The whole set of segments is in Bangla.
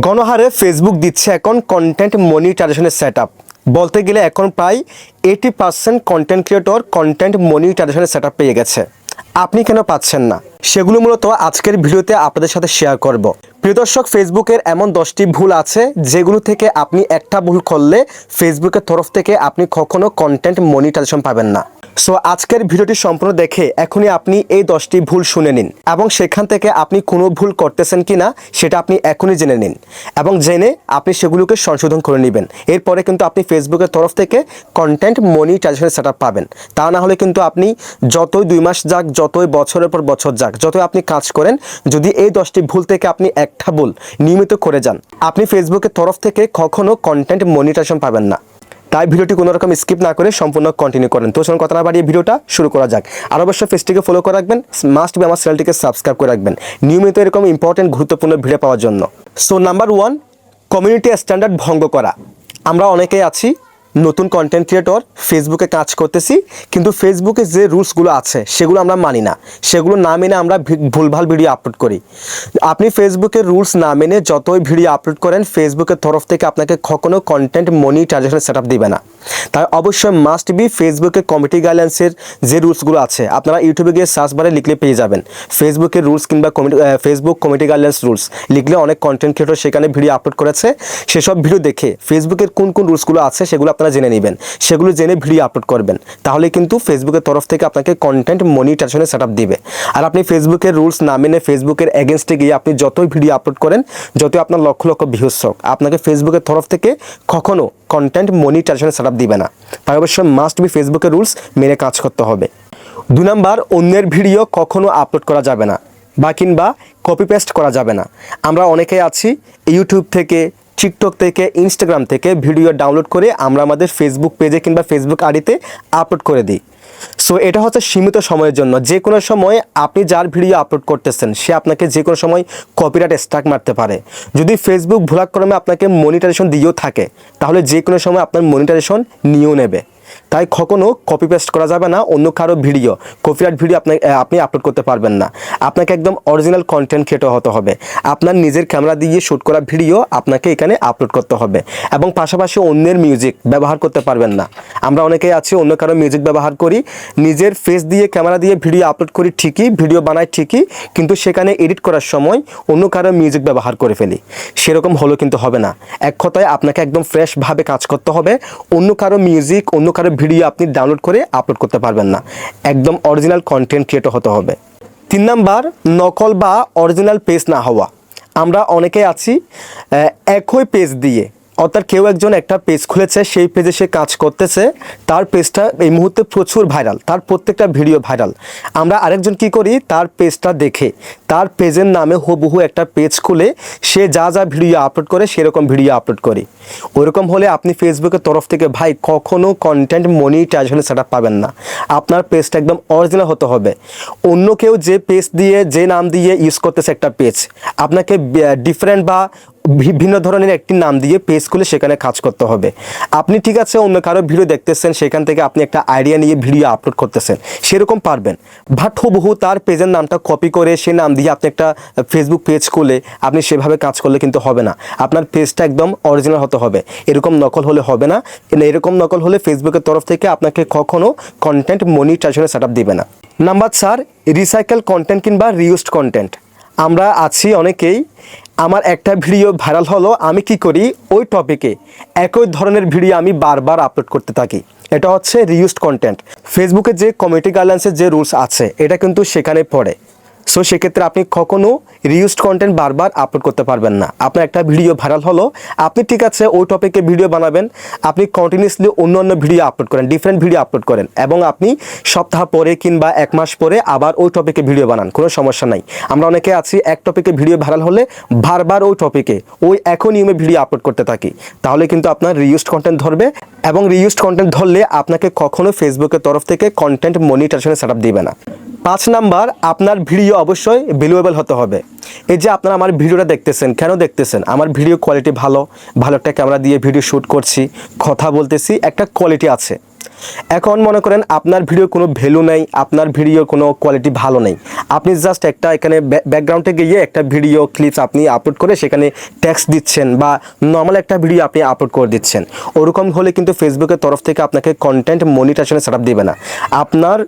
গণহারে ফেসবুক দিচ্ছে এখন কন্টেন্ট মনিটাইজেশনের সেট বলতে গেলে এখন প্রায় eighty percent content creator content মনিটাইজেশনের সেট পেয়ে গেছে। আপনি কেন পাচ্ছেন না? সেগুলো মূলত আজকের ভিডিওতে আপনাদের সাথে শেয়ার করব। প্রিয় দর্শক ফেসবুকের এমন দশটি ভুল আছে, যেগুলো থেকে আপনি একটা ভুল করলে ফেসবুকের তরফ থেকে আপনি কখনো কন্টেন্ট মনিটাইজেশন পাবেন না। সো আজকের ভিডিওটি সম্পূর্ণ দেখে এখনই আপনি এই দশটি ভুল শুনে নিন এবং সেখান থেকে আপনি কোনো ভুল করতেছেন কি না, সেটা আপনি এখনই জেনে নিন এবং জেনে আপনি সেগুলোকে সংশোধন করে নেবেন। এরপরে কিন্তু আপনি ফেসবুকের তরফ থেকে কন্টেন্ট মনিটাইজেশনের সেট পাবেন। তা না হলে কিন্তু আপনি যতই দুই মাস যাক, যতই বছরের পর বছর যাক, যতই আপনি কাজ করেন, যদি এই দশটি ভুল থেকে আপনি একটা ভুল নিয়মিত করে যান, আপনি ফেসবুকের তরফ থেকে কখনও কন্টেন্ট মনিটাইজেশন পাবেন না। তাই ভিডিওটি কোনো রকম স্কিপ না করে সম্পূর্ণ কন্টিনিউ করেন। তো চলুন কথা না বাড়িয়ে ভিডিওটা শুরু করা যাক। আর অবশ্যই ফেসটিকে ফলো করে রাখবেন মাস্ট বি আমার চ্যানেলটিকে সাবস্ক্রাইব করে রাখবেন। নিয়মিত এরকম ইম্পর্টেন্ট গুরুত্বপূর্ণ ভিডিও পাওয়ার জন্য। So number one community standard ভঙ্গ করা। আমরা অনেকেই আছি নতুন কন্টেন্ট ক্রিয়েটর ফেসবুকে কাজ করতেছি, কিন্তু ফেসবুকে যে রুলসগুলো আছে, সেগুলো আমরা মানি না। সেগুলো না মেনে আমরা ভুলভাল ভিডিও আপলোড করি। আপনি ফেসবুকের রুলস না মেনে যতই ভিডিও আপলোড করেন ফেসবুকের তরফ থেকে আপনাকে কখনো কন্টেন্ট মনিটাইজেশন সেট আপ দিবে না। তাই অবশ্যই মাস্ট বি ফেসবুকের কমিটি গাইডলাইন্সের যে রুলসগুলো আছে, আপনারা ইউটিউবে গিয়ে সার্চ বারে লিখলে পেয়ে যাবেন। ফেসবুকের রুলস কিংবা committee Facebook committee guidelines rules লিখলে অনেক কন্টেন্ট ক্রিয়েটর সেখানে ভিডিও আপলোড করেছে। সেসব ভিডিও দেখে ফেসবুকের কোন কোন রুলসগুলো আছে, সেগুলো আপনারা জেনে নেবেন। সেগুলো জেনে ভিডিও আপলোড করবেন। তাহলে কিন্তু ফেসবুকের তরফ থেকে আপনাকে কন্টেন্ট মনিটাইজেশনের সেট দিবে। আর আপনি ফেসবুকের রুলস না মেনে ফেসবুকের এগেনস্টে গিয়ে আপনি যতই ভিডিও আপলোড করেন, যতই আপনার লক্ষ লক্ষ ভিউজ হোক, আপনাকে ফেসবুকের তরফ থেকে কখনো কন্টেন্ট মনিটাইজেশনের সেট দিবে না। তাই অবশ্যই মাস্ট বি ফেসবুকের রুলস মেনে কাজ করতে হবে। দু নাম্বার, অন্যের ভিডিও কখনো আপলোড করা যাবে না বা কিংবা কপি পেস্ট করা যাবে না। আমরা অনেকেই আছি, ইউটিউব থেকে টিকটক থেকে ইনস্টাগ্রাম থেকে ভিডিও ডাউনলোড করে আমরা আমাদের ফেসবুক পেজে কিংবা ফেসবুক আডিতে আপলোড করে দিই। সো এটা হচ্ছে সীমিত সময়ের জন্য। যে কোনো সময় আপনি যার ভিডিও আপলোড করতেছেন, সে আপনাকে যে কোনো সময় কপিরাইট স্ট্রাক মারতে পারে। যদি ফেসবুক ভুলাক্রমে আপনাকে মনিটারেশন দিয়েও থাকে, তাহলে যে কোনো সময় আপনার মনিটারেশন নিয়েও নেবে। তাই কখনো কপি পেস্ট করা যাবে না, অন্য কারও ভিডিও কপিরাইট ভিডিও আপনি আপনি আপলোড করতে পারবেন না। আপনাকে একদম অরিজিনাল কন্টেন্ট ক্রিয়েটর হতে হবে। আপনার নিজের ক্যামেরা দিয়ে শ্যুট করা ভিডিও আপনাকে এখানে আপলোড করতে হবে। এবং পাশাপাশি অন্যের মিউজিক ব্যবহার করতে পারবেন না। আমরা অনেকেই আছি, অন্য কারও মিউজিক ব্যবহার করি, নিজের ফেস দিয়ে ক্যামেরা দিয়ে ভিডিও আপলোড করি ঠিকই ভিডিও বানাই ঠিকই, কিন্তু সেখানে এডিট করার সময় অন্য কারও মিউজিক ব্যবহার করে ফেলি। সেরকম হলো কিন্তু হবে না। এক কথায় আপনাকে একদম ফ্রেশভাবে কাজ করতে হবে। অন্য কারও মিউজিক অন্য কারও ভিডিও আপনি ডাউনলোড করে আপলোড করতে পারবেন না। একদম অরিজিনাল কন্টেন্ট ক্রিয়েটর হতে হবে। তিন নাম্বার, নকল বা অরিজিনাল পেজ না হওয়া। আমরা অনেকে আছি একই পেজ দিয়ে অর্থাৎ কেউ একজন একটা পেজ খুলেছে, সেই পেজে সে কাজ করতেছে, তার পেজটা এই মুহূর্তে প্রচুর ভাইরাল তার প্রত্যেকটা ভিডিও ভাইরাল আমরা আরেকজন কি করি? তার পেজটা দেখে, তার পেজের নামে হুবহু একটা পেজ খুলে, সে যা যা ভিডিও আপলোড করে, সেরকম ভিডিও আপলোড করি। ওরকম হলে আপনি ফেসবুকের তরফ থেকে, ভাই, কখনো কন্টেন্ট মনিটাইজেশনের সেটা পাবেন না। আপনার পেজটা একদম অরিজিনাল হতে হবে। অন্য কেউ যে পেজ দিয়ে, যে নাম দিয়ে ইউজ করতেছে একটা পেজ আপনাকে ডিফারেন্ট বা ভিন্ন ধরনের একটি নাম দিয়ে পেজ খুলে সেখানে কাজ করতে হবে। আপনি ঠিক আছে, অন্য কারও ভিডিও দেখতেছেন, সেখান থেকে আপনি একটা আইডিয়া নিয়ে ভিডিও আপলোড করতেছেন, সেরকম পারবেন। বাট হুবহু তার পেজের নামটা কপি করে সে নাম দিয়ে আপনি একটা ফেসবুক পেজ খুলে আপনি সেভাবে কাজ করলে কিন্তু হবে না। আপনার পেজটা একদম অরিজিনাল হতে হবে। এরকম নকল হলে হবে না। এরকম নকল হলে ফেসবুকের তরফ থেকে আপনাকে কখনো কন্টেন্ট মনিটাইজেশনের সেট আপ দেবে না। নাম্বার চার রিসাইকেল কন্টেন্ট কিংবা রিউজড কন্টেন্ট আমরা আছি অনেকেই আমার একটা ভিডিও ভাইরাল হলো, আমি কি করি? ওই টপিকে একই ধরনের ভিডিও আমি বারবার আপলোড করতে থাকি। এটা হচ্ছে রিউজড কন্টেন্ট ফেসবুকে যে কমিউনিটি গাইডলাইন্সের যে রুলস আছে, এটা কিন্তু সেখানে পড়ে। সো সেক্ষেত্রে আপনি কখনো রিউজড কন্টেন্ট বারবার আপলোড করতে পারবেন না। আপনার একটা ভিডিও ভাইরাল হলো, আপনি ঠিক আছে, ওই টপিকে ভিডিও বানাবেন, আপনি কন্টিনিউসলি অন্য অন্য ভিডিও আপলোড করেন ডিফারেন্ট ভিডিও আপলোড করেন, এবং আপনি সপ্তাহ পরে কিংবা এক মাস পরে আবার ওই টপিকে ভিডিও বানান, কোনো সমস্যা নাই। আমরা অনেকে আছি, এক টপিকে ভিডিও ভাইরাল হলে বারবার ওই টপিকে ওই একই নিয়মে ভিডিও আপলোড করতে থাকি। তাহলে কিন্তু আপনার রিউজড কন্টেন্ট ধরবে, এবং রিউজড কন্টেন্ট ধরলে আপনাকে কখনো ফেসবুকের তরফ থেকে কন্টেন্ট মনিটাইজেশনের সেট দিবে না। পাঁচ নাম্বার, আপনার ভিডিও অবশ্যই ভ্যালুয়েবল হতে হবে। এই যে আপনারা আমার ভিডিওটা দেখতেছেন, কেন দেখতেছেন? আমার ভিডিও কোয়ালিটি ভালো ভালো একটা ক্যামেরা দিয়ে ভিডিও শ্যুট করছি, কথা বলতেছি, একটা কোয়ালিটি আছে। এখন মনে করেন আপনার ভিডিও কোনো ভ্যালু নেই, আপনার ভিডিও কোনো কোয়ালিটি ভালো নেই। আপনি জাস্ট একটা এখানে ব্যাকগ্রাউন্ডে গিয়ে একটা ভিডিও ক্লিপস আপনি আপলোড করে সেখানে ট্যাক্স দিচ্ছেন বা নর্মাল একটা ভিডিও আপনি আপলোড করে দিচ্ছেন। ওরকম হলে কিন্তু ফেসবুকের তরফ থেকে আপনাকে কন্টেন্ট মনিটাইজেশনের সেট দেবে না। আপনার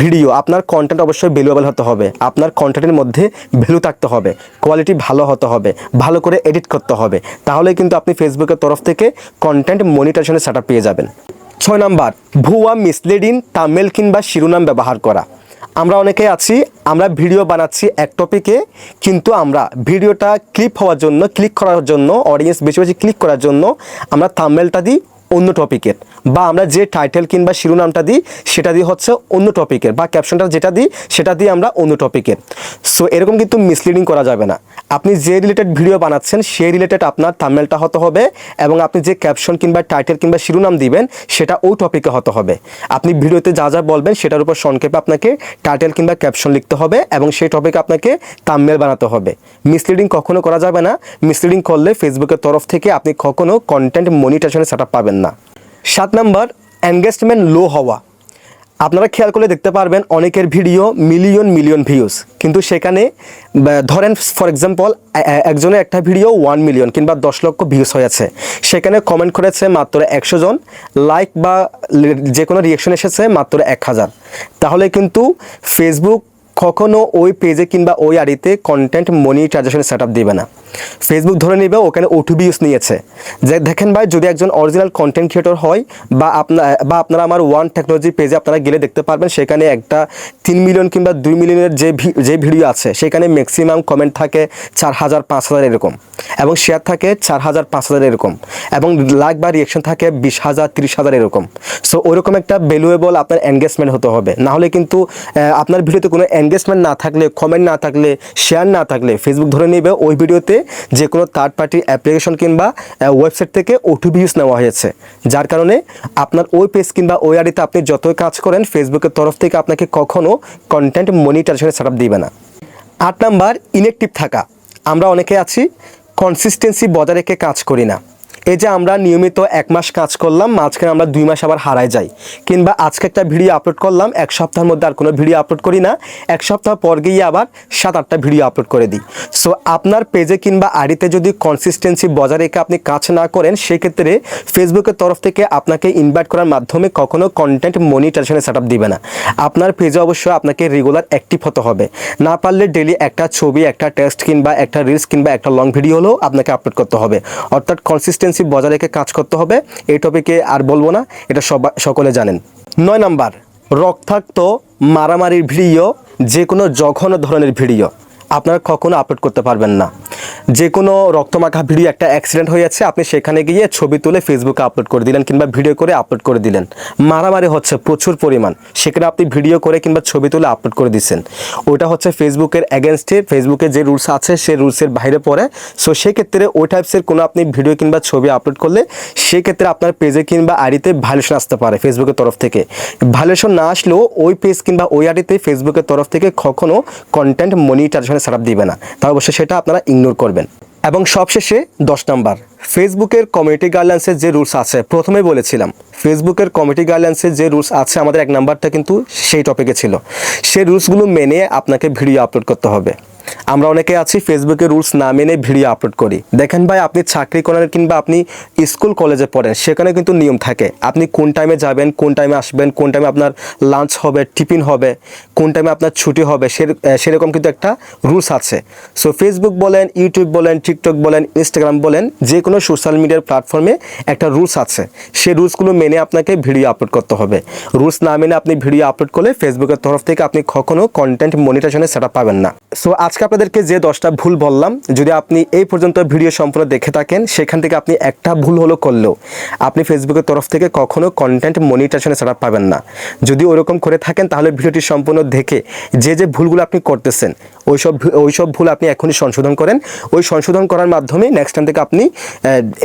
ভিডিও আপনার কন্টেন্ট অবশ্যই ভ্যালুয়েবল হতে হবে। আপনার কন্টেন্টের মধ্যে ভ্যালু থাকতে হবে কোয়ালিটি ভালো হতে হবে, ভালো করে এডিট করতে হবে। তাহলে কিন্তু আপনি ফেসবুকের তরফ থেকে কন্টেন্ট মনিটাইজেশনের সেট পেয়ে যাবেন। ছয় নাম্বার, ভুয়া মিসলিডিং তামেল কিংবা শিরোনাম ব্যবহার করা। আমরা অনেকে আছি, আমরা ভিডিও বানাচ্ছি এক টপিকে, কিন্তু আমরা ভিডিওটা ক্লিপ হওয়ার জন্য ক্লিক করার জন্য অডিয়েন্স বেশি বেশি ক্লিক করার জন্য, আমরা থামমেলটা দিই অন্য টপিকের বা আমরা যে টাইটেল কিংবা শিরোনামটা দিই, সেটা দিয়ে হচ্ছে অন্য টপিকের বা ক্যাপশনটা যেটা দিই, সেটা দিয়ে আমরা অন্য টপিকের সো এরকম কিন্তু মিসলিডিং করা যাবে না। আপনি যে রিলেটেড ভিডিও বানাচ্ছেন, সেই রিলেটেড আপনার থাম্বেলটা হতে হবে এবং আপনি যে ক্যাপশন কিংবা টাইটেল কিংবা শিরোনাম দিবেন, সেটা ওই টপিকে হতে হবে। আপনি ভিডিওতে যা যা বলবেন, সেটার উপর সংক্ষেপে আপনাকে টাইটেল কিংবা ক্যাপশন লিখতে হবে এবং সেই টপিকে আপনাকে থাম্বেল বানাতে হবে। মিসলিডিং কখনো করা যাবে না। মিসলিডিং করলে ফেসবুকের তরফ থেকে আপনি কখনো কন্টেন্ট মনিটাইজেশনের সেট পাবেন না। সাত নাম্বার এনগেজমেন্ট লো হওয়া। আপনারা খেয়াল করলে দেখতে পারবেন অনেকের ভিডিও মিলিয়ন মিলিয়ন ভিউজ কিন্তু সেখানে ধরেন ফর এক্সাম্পল একজনের একটা ভিডিও ওয়ান মিলিয়ন কিংবা দশ লক্ষ ভিউজ হয়েছে। সেখানে কমেন্ট করেছে মাত্র একশো জন। লাইক বা যে কোনো রিয়েকশন এসেছে মাত্র এক হাজার। তাহলে কিন্তু ফেসবুক কখনও ওই পেজে কিংবা ওই আড়িতে কন্টেন্ট মনিটাইজেশন সেট আপ দেবে না। ফেসবুক ধরে নেবে, ওখানে ওটিভি ইউজ নিয়েছে। যে দেখেন ভাই, যদি একজন অরিজিনাল কন্টেন্ট ক্রিয়েটর হয়, বা আপনার বা আপনারা আমার ওয়ান টেকনোলজি পেজে আপনারা গেলে দেখতে পারবেন, সেখানে একটা তিন মিলিয়ন কিংবা দুই মিলিয়নের যে যে ভিডিও আছে, সেখানে ম্যাক্সিমাম কমেন্ট থাকে চার হাজার, পাঁচ হাজার এরকম। এবং শেয়ার থাকে চার হাজার, পাঁচ হাজার এরকম। এবং লাইক বা রিয়েকশন থাকে বিশ হাজার, তিরিশ হাজার এরকম। সো ওরকম একটা ভ্যালুয়েবল আপনার এনগেজমেন্ট হতে হবে। না হলে কিন্তু আপনার ভিডিওতে কোনো এনগেজমেন্ট না থাকলে কমেন্ট না থাকলে শেয়ার না থাকলে ফেসবুক ধরে নেবে, ওই ভিডিওতে যে কোনো থার্ড পার্টি অ্যাপ্লিকেশন কিংবা ওয়েবসাইট থেকে ওটিপি ইউজ নেওয়া হয়েছে। যার কারণে আপনার ওই পেজ কিংবা ওই আইডিতে আপনি যতই কাজ করেন ফেসবুকের তরফ থেকে আপনাকে কখনও কন্টেন্ট মনিটাইজেশনের সেট দিবে না। আট নাম্বার ইনেকটিভ থাকা। আমরা অনেকে আছি কনসিস্টেন্সি বজায় রেখে কাজ করি না। এই যে আমরা নিয়মিত এক মাস কাজ করলাম, মাঝখানে আমরা দুই মাস আবার হারায় যাই। কিংবা আজকে একটা ভিডিও আপলোড করলাম, এক সপ্তাহের মধ্যে আর কোনো ভিডিও আপলোড করি না, এক সপ্তাহ পর গিয়ে আবার সাত আটটা ভিডিও আপলোড করে দিই। সো আপনার পেজে কিংবা আড়িতে যদি কনসিস্টেন্সি বজায় রেখে আপনি কাজ না করেন, সেক্ষেত্রে ফেসবুকের তরফ থেকে আপনাকে ইনভাইট করার মাধ্যমে কখনো কন্টেন্ট মনিটাইজেশনের সেট আপ দিবে না। আপনার পেজে অবশ্যই আপনাকে রেগুলার অ্যাক্টিভ হতে হবে। না পারলে ডেলি একটা ছবি, একটা টেক্সট কিংবা একটা রিলস কিংবা একটা লং ভিডিও হলেও আপনাকে আপলোড করতে হবে। অর্থাৎ কনসিস্টেন্সি বজায় রেখে কাজ করতে হবে। এই টপিকে আর বলব না, এটা সকলে জানেন। নয় নাম্বার, রক্তাক্ত মারামারির ভিডিও যে কোনো জঘন্য ধরনের ভিডিও। আপনারা কখনো আপলোড করতে পারবেন না। যে কোনো রক্তমাখা ভিডিও একটা অ্যাক্সিডেন্ট হয়েছে, আপনি সেখানে গিয়ে ছবি তুলে ফেসবুকে আপলোড করে দিলেন কিংবা ভিডিও করে আপলোড করে দিলেন। মারামারি হচ্ছে প্রচুর পরিমাণ। সেখানে আপনি ভিডিও করে কিংবা ছবি তুলে আপলোড করে দিচ্ছেন। ওটা হচ্ছে ফেসবুকের অ্যাগেনস্টে ফেসবুকে যে রুলস আছে, সেই রুলসের বাইরে পড়ে। সো সেক্ষেত্রে ওই টাইপসের কোনো আপনি ভিডিও কিংবা ছবি আপলোড করলে সেক্ষেত্রে আপনার পেজে কিংবা আইডিতে ভাইলেশন আসতে পারে ফেসবুকের তরফ থেকে। ভাইলেশন না আসলেও ওই পেজ কিংবা ওই আইডিতে ফেসবুকের তরফ থেকে কখনো কন্টেন্ট মনিটাইজেশনের সেট দিবে না। তা অবশ্যই সেটা আপনারা ইগনোর করবেন। এবং সবশেষে দশ নাম্বার ফেসবুকের কমিউনিটি গাইডলাইন্সের যে রুলস আছে প্রথমে বলেছিলাম ফেসবুকের কমিউনিটি গাইডলাইন্সের যে রুলস আছে, আমাদের এক নাম্বারটা কিন্তু সেই টপিকে ছিল। সেই রুলসগুলো মেনে আপনাকে ভিডিও আপলোড করতে হবে। আমরা অনেকে আছি ফেসবুকে রুলস না মেনে ভিডিও আপলোড করি। দেখেন ভাই, আপনি চাকরি করেন কিংবা আপনি স্কুল কলেজে পড়েন, সেখানে কিন্তু নিয়ম থাকে। আপনি কোন টাইমে যাবেন, কোন টাইমে আসবেন, কোন টাইমে আপনার লাঞ্চ হবে টিফিন হবে, কোন টাইমে আপনার ছুটি হবে সেরকম কিন্তু একটা রুলস আছে। সো ফেসবুক বলেন ইউটিউব বলেন টিকটক বলেন ইনস্টাগ্রাম বলেন, যে কোনো সোশ্যাল মিডিয়ার প্ল্যাটফর্মে একটা রুলস আছে। সেই রুলসগুলো মেনে আপনাকে ভিডিও আপলোড করতে হবে। রুলস না মেনে আপনি ভিডিও আপলোড করলে ফেসবুকের তরফ থেকে আপনি কখনো কন্টেন্ট মনিটাইজেশনের সেটা পাবেন না। সো আজকে আপনাদেরকে যে দশটা ভুল বললাম, যদি আপনি এই পর্যন্ত ভিডিও সম্পূর্ণ দেখে থাকেন, সেখান থেকে আপনি একটা ভুল হলো করলেও আপনি ফেসবুকের তরফ থেকে কখনো কন্টেন্ট মনিটাইজেশনের সেট পাবেন না। যদি ওরকম করে থাকেন, তাহলে ভিডিওটি সম্পূর্ণ দেখে যে যে ভুলগুলো আপনি করতেছেন, ওইসব ওইসব ভুল আপনি এখনই সংশোধন করেন। ওই সংশোধন করার মাধ্যমে নেক্সট টাইম থেকে আপনি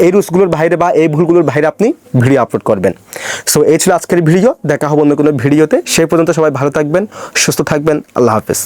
এই রুলসগুলোর বাইরে বা এই ভুলগুলোর বাইরে আপনি ভিডিও আপলোড করবেন। সো এই ছিল আজকের ভিডিও। দেখা হবে অন্য কোনো ভিডিওতে। সেই পর্যন্ত সবাই ভালো থাকবেন, সুস্থ থাকবেন। আল্লাহ হাফেজ।